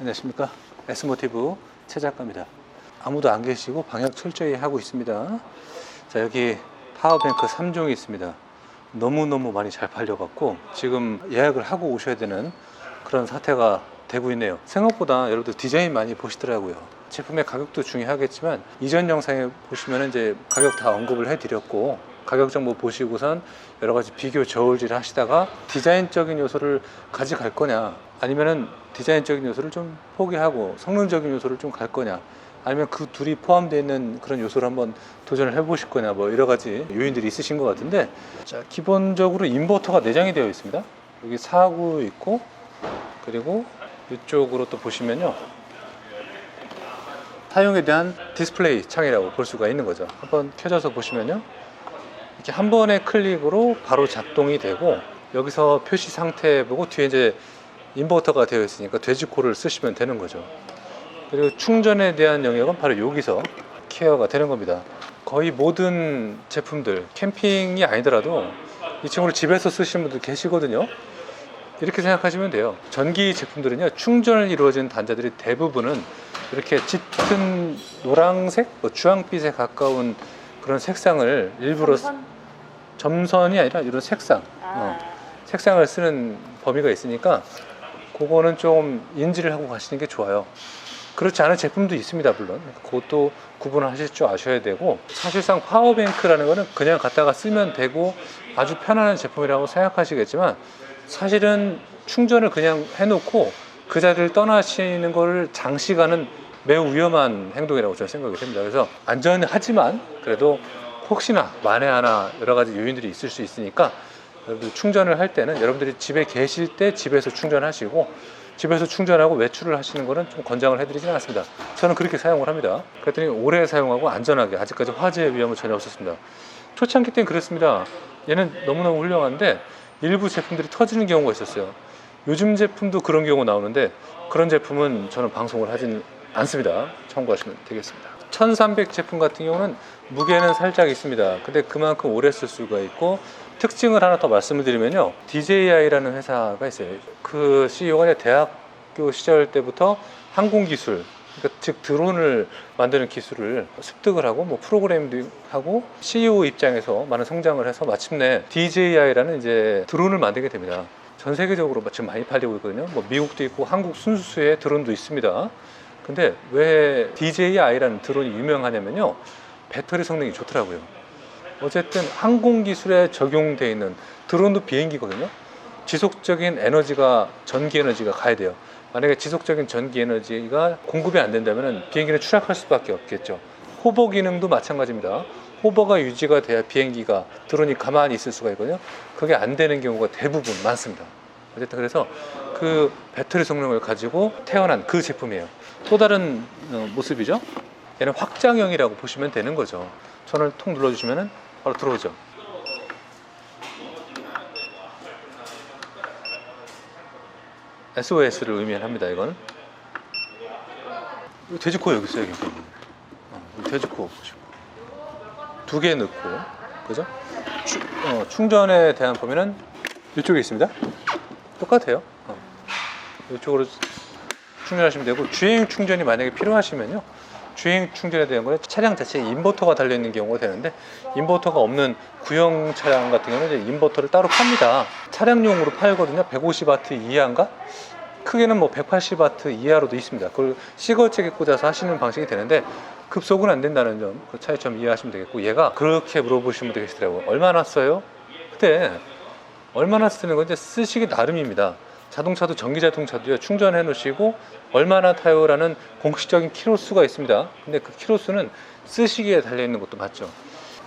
안녕하십니까. S모티브 최 작가입니다. 아무도 안 계시고 방역 철저히 하고 있습니다. 자 여기 파워뱅크 3종이 있습니다. 너무너무 많이 잘 팔려갖고 지금 예약을 하고 오셔야 되는 그런 사태가 되고 있네요. 생각보다 여러분들 디자인 많이 보시더라고요. 제품의 가격도 중요하겠지만 이전 영상에 보시면 이제 가격 다 언급을 해드렸고 가격 정보 보시고선 여러 가지 비교 저울질 하시다가 디자인적인 요소를 가져갈 거냐 아니면은 디자인적인 요소를 좀 포기하고 성능적인 요소를 좀 갈 거냐 아니면 그 둘이 포함되어 있는 그런 요소를 한번 도전을 해보실 거냐 뭐 여러 가지 요인들이 있으신 것 같은데 자 기본적으로 인버터가 내장이 되어 있습니다. 여기 사구 있고 그리고 이쪽으로 또 보시면요 사용에 대한 디스플레이 창이라고 볼 수가 있는 거죠. 한번 켜져서 보시면요 이렇게 한 번의 클릭으로 바로 작동이 되고 여기서 표시 상태 보고 뒤에 이제 인버터가 되어 있으니까 돼지코를 쓰시면 되는 거죠. 그리고 충전에 대한 영역은 바로 여기서 케어가 되는 겁니다. 거의 모든 제품들 캠핑이 아니더라도 이 친구를 집에서 쓰시는 분들 계시거든요. 이렇게 생각하시면 돼요. 전기 제품들은요 충전을 이루어진 단자들이 대부분은 이렇게 짙은 노란색, 뭐 주황빛에 가까운 그런 색상을 일부러 삼선? 점선 이 아니라 이런 색상, 아, 어, 색상을 쓰는 범위가 있으니까 그거는 좀 인지를 하고 가시는 게 좋아요. 그렇지 않은 제품도 있습니다, 물론. 그것도 구분을 하실 줄 아셔야 되고, 사실상 파워뱅크라는 거는 그냥 갖다가 쓰면 되고 아주 편안한 제품이라고 생각하시겠지만, 사실은 충전을 그냥 해놓고 그 자리를 떠나시는 거를 장시간은 매우 위험한 행동이라고 저는 생각이 됩니다. 그래서 안전하지만 그래도 혹시나 만에 하나 여러 가지 요인들이 있을 수 있으니까 여러분들 충전을 할 때는 여러분들이 집에 계실 때 집에서 충전하시고 집에서 충전하고 외출을 하시는 거는 좀 권장을 해드리지는 않습니다. 저는 그렇게 사용을 합니다. 그랬더니 오래 사용하고 안전하게 아직까지 화재 위험은 전혀 없었습니다. 초창기 때는 그랬습니다. 얘는 너무너무 훌륭한데 일부 제품들이 터지는 경우가 있었어요. 요즘 제품도 그런 경우 나오는데 그런 제품은 저는 방송을 하진 않습니다. 참고하시면 되겠습니다. 1300 제품 같은 경우는 무게는 살짝 있습니다. 근데 그만큼 오래 쓸 수가 있고 특징을 하나 더 말씀을 드리면요. DJI라는 회사가 있어요. 그 CEO가 대학교 시절 때부터 항공기술, 그러니까 즉 드론을 만드는 기술을 습득을 하고 뭐 프로그램도 하고 CEO 입장에서 많은 성장을 해서 마침내 DJI라는 이제 드론을 만들게 됩니다. 전 세계적으로 지금 많이 팔리고 있거든요. 뭐 미국도 있고 한국 순수의 드론도 있습니다. 근데 왜 DJI라는 드론이 유명하냐면요. 배터리 성능이 좋더라고요. 어쨌든 항공 기술에 적용되어 있는 드론도 비행기거든요. 지속적인 에너지가 전기 에너지가 가야 돼요. 만약에 지속적인 전기 에너지가 공급이 안 된다면 비행기는 추락할 수밖에 없겠죠. 호버 기능도 마찬가지입니다. 호버가 유지가 돼야 비행기가 드론이 가만히 있을 수가 있거든요. 그게 안 되는 경우가 대부분 많습니다. 어쨌든 그래서 그 배터리 성능을 가지고 태어난 그 제품이에요. 또 다른 어, 모습이죠. 얘는 확장형이라고 보시면 되는 거죠. 손을 통 눌러주시면 바로 들어오죠. SOS를 의미합니다. 이거 돼지코 여기 있어요. 여기. 어, 돼지코 두 개 넣고 그죠? 추- 어, 충전에 대한 범위는 이쪽에 있습니다. 똑같아요. 어. 이쪽으로 충전하시면 되고 주행 충전이 만약에 필요하시면요. 주행 충전에 대한 거는 차량 자체에 인버터가 달려 있는 경우가 되는데 인버터가 없는 구형 차량 같은 경우는 이제 인버터를 따로 팝니다. 차량용으로 팔거든요. 150와트 이하인가? 크게는 뭐 180와트 이하로도 있습니다. 그걸 시거잭에 꽂아서 하시는 방식이 되는데 급속은 안 된다는 점, 그 차이점 이해하시면 되겠고 얘가 그렇게 물어보시면 되겠더라고요. 얼마나 써요? 근데 얼마나 쓰는 건지 쓰시기 나름입니다. 자동차도 전기 자동차도요 충전해 놓으시고 얼마나 타요라는 공식적인 키로수가 있습니다. 근데 그 키로수는 쓰시기에 달려 있는 것도 맞죠.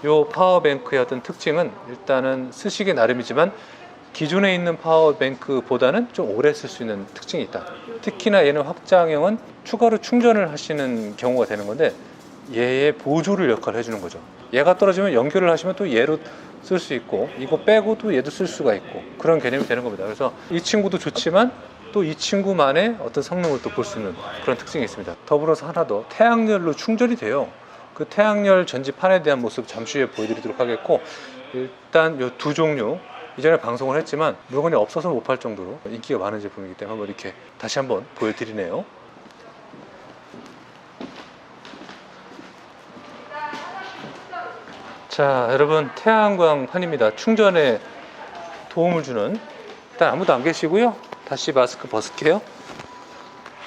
요 파워뱅크의 어떤 특징은 일단은 쓰시기 나름이지만 기존에 있는 파워뱅크보다는 좀 오래 쓸 수 있는 특징이 있다. 특히나 얘는 확장형은 추가로 충전을 하시는 경우가 되는 건데 얘의 보조를 역할을 해주는 거죠. 얘가 떨어지면 연결을 하시면 또 얘로 쓸 수 있고 이거 빼고도 얘도 쓸 수가 있고 그런 개념이 되는 겁니다. 그래서 이 친구도 좋지만 또 이 친구만의 어떤 성능을 또 볼 수 있는 그런 특징이 있습니다. 더불어서 하나 더 태양열로 충전이 돼요. 그 태양열 전지판에 대한 모습 잠시 후에 보여드리도록 하겠고 일단 이 두 종류 이전에 방송을 했지만 물건이 없어서 못 팔 정도로 인기가 많은 제품이기 때문에 한번 이렇게 다시 한번 보여드리네요. 자, 여러분 태양광 판입니다. 충전에 도움을 주는 일단 아무도 안 계시고요. 다시 마스크 벗을게요.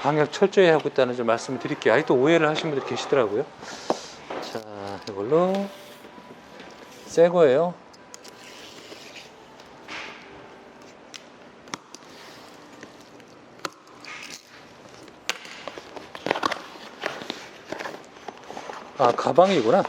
방역 철저히 하고 있다는 점 말씀을 드릴게요. 아직도 오해를 하신 분들이 계시더라고요. 자, 이걸로 새 거예요. 아, 가방이구나.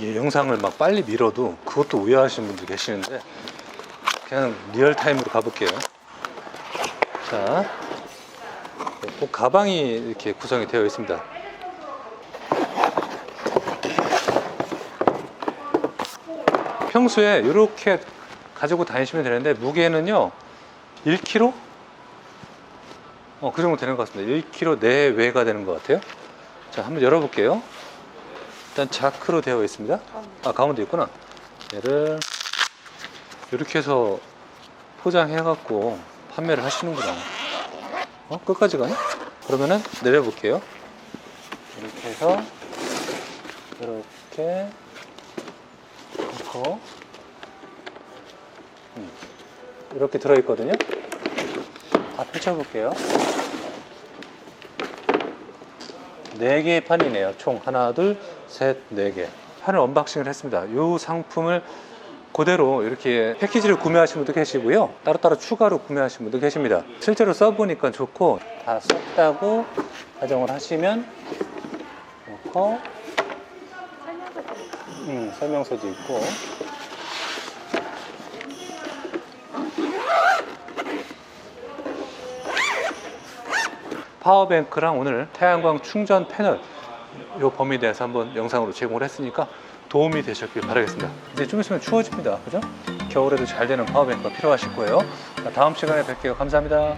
이 영상을 막 빨리 밀어도 그것도 오해하시는 분들 계시는데 그냥 리얼타임으로 가볼게요. 자, 꼭 가방이 이렇게 구성이 되어 있습니다. 평소에 이렇게 가지고 다니시면 되는데 무게는요 1kg? 어, 그 정도 되는 것 같습니다. 1kg 내외가 되는 것 같아요. 자, 한번 열어볼게요. 일단 자크로 되어 있습니다. 아, 가운데 있구나. 얘를 이렇게 해서 포장해갖고 판매를 하시는구나. 어, 끝까지 가네? 그러면은 내려볼게요. 이렇게 해서 이렇게 넣고 음, 이렇게 들어있거든요. 다 펼쳐볼게요. 네 개의 판이네요. 총 하나, 둘, 셋, 네 개. 판을 언박싱을 했습니다. 이 상품을 그대로 이렇게 패키지를 구매하신 분도 계시고요. 따로따로 추가로 구매하신 분도 계십니다. 실제로 써보니까 좋고 다 썼다고 가정을 하시면 놓고 음, 설명서도 있고 파워뱅크랑 오늘 태양광 충전 패널 요 범위에 대해서 한번 영상으로 제공을 했으니까 도움이 되셨길 바라겠습니다. 이제 좀 있으면 추워집니다. 그죠? 겨울에도 잘 되는 파워뱅크가 필요하실 거예요. 자, 다음 시간에 뵐게요. 감사합니다.